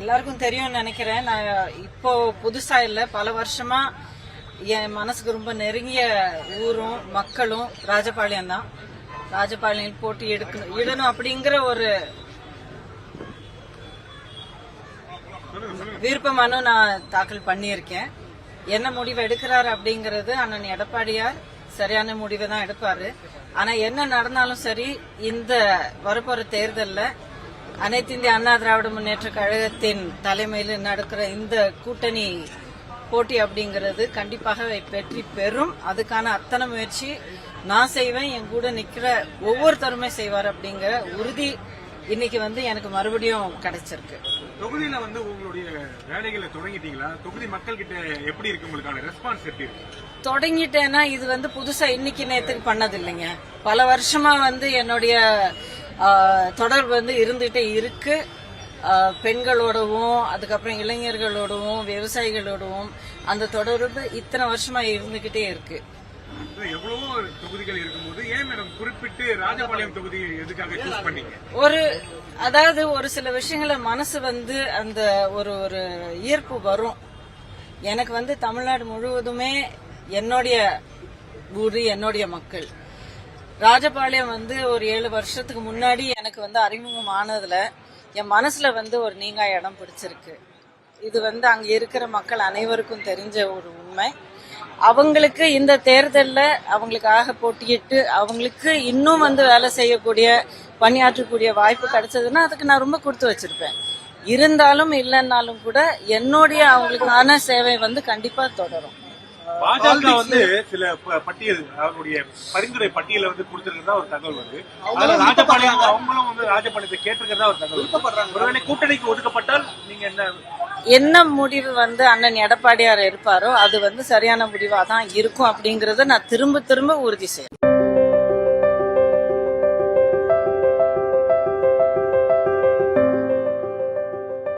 எல்லாருக்கும் தெரியும்னு நினைக்கிறேன். நான் இப்போ புதுசா இல்லை. பல வருஷமா என் மனசுக்கு ரொம்ப நெருங்கிய ஊரும் மக்களும் ராஜபாளையம் தான். ராஜபாளையம் போட்டி எடுக்கணும் இடணும் அப்படிங்கிற ஒரு விருப்ப மனு நான் தாக்கல் பண்ணியிருக்கேன். என்ன முடிவு எடுக்கிறாரு அப்படிங்கறது அண்ணன் எடப்பாடியார் சரியான முடிவை தான் எடுப்பாரு. ஆனா என்ன நடந்தாலும் சரி இந்த வரப்போற தேர்தல்ல அனைத்து இந்திய அண்ணா திராவிட முன்னேற்ற கழகத்தின் தலைமையில் நடக்கிற இந்த கூட்டணி போட்டி அப்படிங்கிறது கண்டிப்பாக வெற்றி பெறும். அதுக்கான அத்தனை முயற்சி நான் செய்வேன். என் கூட நிக்கிற ஒவ்வொருத்தருமே செய்வார் அப்படிங்கிற உறுதி இன்னைக்கு வந்து எனக்கு மறுபடியும் கிடைச்சிருக்கு. தொகுதியில வந்து உங்களுடைய வேலைகளை தொடங்கிட்டீங்களா? தொகுதி மக்கள் கிட்ட எப்படி இருக்கு? உங்களுக்கான ரெஸ்பான்ஸ் எப்படி இருக்கு? தொடங்கிட்டேன்னா இது வந்து புதுசா இன்னைக்கு நேத்துக்கு பண்ணது இல்லைங்க பல வருஷமா வந்து என்னுடைய தொடர்பு வந்து இருந்துகிட்டே இருக்கு. பெண்களோடவும் அதுக்கப்புறம் இளைஞர்களோடவும் விவசாயிகளோடவும் அந்த தொடர்பு இத்தனை வருஷமா இருந்துகிட்டே இருக்கு. ஒரு அதாவது ஒரு சில விஷயங்கள மனசு வந்து அந்த ஒரு ஒரு ஈர்ப்பு வரும். எனக்கு வந்து தமிழ்நாடு முழுவதுமே என்னுடைய ஊரு என்னுடைய மக்கள். ராஜபாளையம் வந்து ஒரு ஏழு வருஷத்துக்கு முன்னாடி எனக்கு வந்து அறிமுகம் ஆனதுல என் மனசுல வந்து ஒரு நீங்கா இடம் பிடிச்சிருக்கு. இது வந்து அங்க இருக்கிற மக்கள் அனைவருக்கும் தெரிஞ்ச ஒரு உண்மை. அவங்களுக்கு இந்த தேர்தலில் அவங்களுக்காக போட்டியிட்டு அவங்களுக்கு இன்னும் வந்து வேலை செய்யக்கூடிய பணியாற்றக்கூடிய வாய்ப்பு கிடைச்சதுன்னா அதுக்கு நான் ரொம்ப கொடுத்து வச்சிருப்பேன். இருந்தாலும் இல்லைன்னாலும் கூட என்னுடைய அவங்களுக்கான சேவை வந்து கண்டிப்பாக தொடரும். பாஜக வந்து சில பட்டியல் அவர்களுடைய பரிந்துரை பட்டியலை வந்து கொடுத்திருக்கிறதா ஒரு தகவல் வருது. அதுல ராஜபாளையம் அவங்களும் வந்து ராஜபாளையத்தை கேட்டிருக்கிறதா ஒரு தகவல் ஒருவேளை கூட்டணிக்கு ஒதுக்கப்பட்டால் நீங்க என்ன? என்ன முடிவு வந்து அண்ணன் எடப்பாடியார் இருப்பாரோ அது வந்து சரியான முடிவா தான் இருக்கும் அப்படிங்கறத நான் திரும்ப திரும்ப உறுதி செய்யறேன்